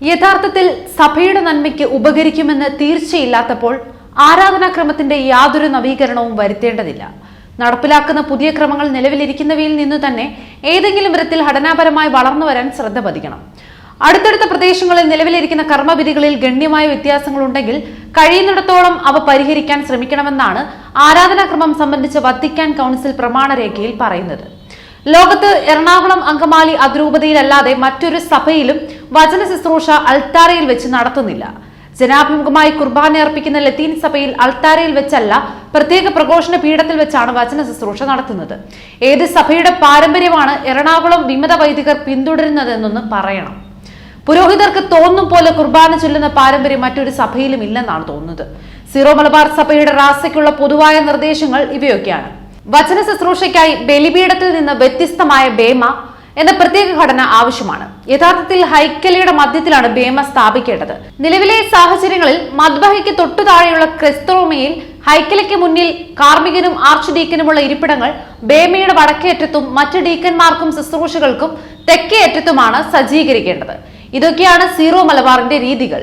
യഥാർത്ഥത്തിൽ സഭയുടെ നന്മയ്ക്ക് ഉപകരിക്കുമെന്ന് തീർച്ചയില്ലാത്തപ്പോൾ ആരാധനാക്രമത്തിന്റെ യാതൊരു നവീകരണവും വരുത്തേണ്ടതില്ല. നടപ്പിലാക്കുന്ന പുതിയ ക്രമങ്ങൾ നിലവിലിരിക്കുന്നവയിൽ നിന്ന് തന്നെ ഏതെങ്കിലും വിധത്തിൽ ഘടനാപരമായി വളർന്നു വരാൻ ശ്രദ്ധ പതിക്കണം. അടുത്തടുത്ത പ്രദേശങ്ങളിൽ നിലവിലിരിക്കുന്ന കർമ്മവിധികളിൽ ഗണ്യമായ വ്യത്യാസങ്ങൾ ഉണ്ടെങ്കിൽ കഴിയുന്നിടത്തോളം അവ പരിഹരിക്കാൻ ശ്രമിക്കണമെന്നാണ് ആരാധനാക്രമം സംബന്ധിച്ച് വത്തിക്കാൻ കൗൺസിൽ പ്രമാണരേഖയിൽ പറയുന്നത്. ലോകത്ത് എറണാകുളം അങ്കമാലി അതിരൂപതയിലല്ലാതെ മറ്റൊരു സഭയിലും വചന ശുശ്രൂഷ അൾത്താരയിൽ വെച്ച് നടത്തുന്നില്ല. ജനാഭിമുഖമായി കുർബാന അർപ്പിക്കുന്ന ലത്തീൻ സഭയിൽ അൾത്താരയിൽ വെച്ചല്ല പ്രത്യേക പ്രഘോഷണ പീഠത്തിൽ വെച്ചാണ് വചന ശുശ്രൂഷ നടത്തുന്നത്. ഏത് സഭയുടെ പാരമ്പര്യമാണ് എറണാകുളം വിമത വൈദികർ പിന്തുടരുന്നതെന്നൊന്ന് പറയണം. പുരോഹിതർക്ക് തോന്നും പോലെ കുർബാന ചൊല്ലുന്ന പാരമ്പര്യം മറ്റൊരു സഭയിലും ഇല്ലെന്നാണ് തോന്നുന്നത്. സീറോ മലബാർ സഭയുടെ റാസയ്ക്കുള്ള പൊതുവായ നിർദ്ദേശങ്ങൾ ഇവയൊക്കെയാണ്. വചന ശുശ്രൂഷയ്ക്കായി ബലിപീഠത്തിൽ നിന്ന് വ്യത്യസ്തമായ ബേമ എന്ന പ്രത്യേക ഘടന ആവശ്യമാണ്. യഥാർത്ഥത്തിൽ ഹൈക്കലയുടെ മധ്യത്തിലാണ് ബേമ സ്ഥാപിക്കേണ്ടത്. നിലവിലെ സാഹചര്യങ്ങളിൽ മദ്ബഹയ്ക്ക് തൊട്ടു താഴെയുള്ള ക്രിസ്തോമയിൽ ഹൈക്കലയ്ക്ക് മുന്നിൽ കാർമികനും ആർച്ച് ഡീക്കനുമുള്ള ഇരിപ്പിടങ്ങൾ ബേമയുടെ വടക്കേറ്റത്തും മറ്റ് ഡീക്കന്മാർക്കും ശുശ്രൂഷകൾക്കും തെക്കേ അറ്റത്തുമാണ് സജ്ജീകരിക്കേണ്ടത്. ഇതൊക്കെയാണ് സീറോ മലബാറിന്റെ രീതികൾ.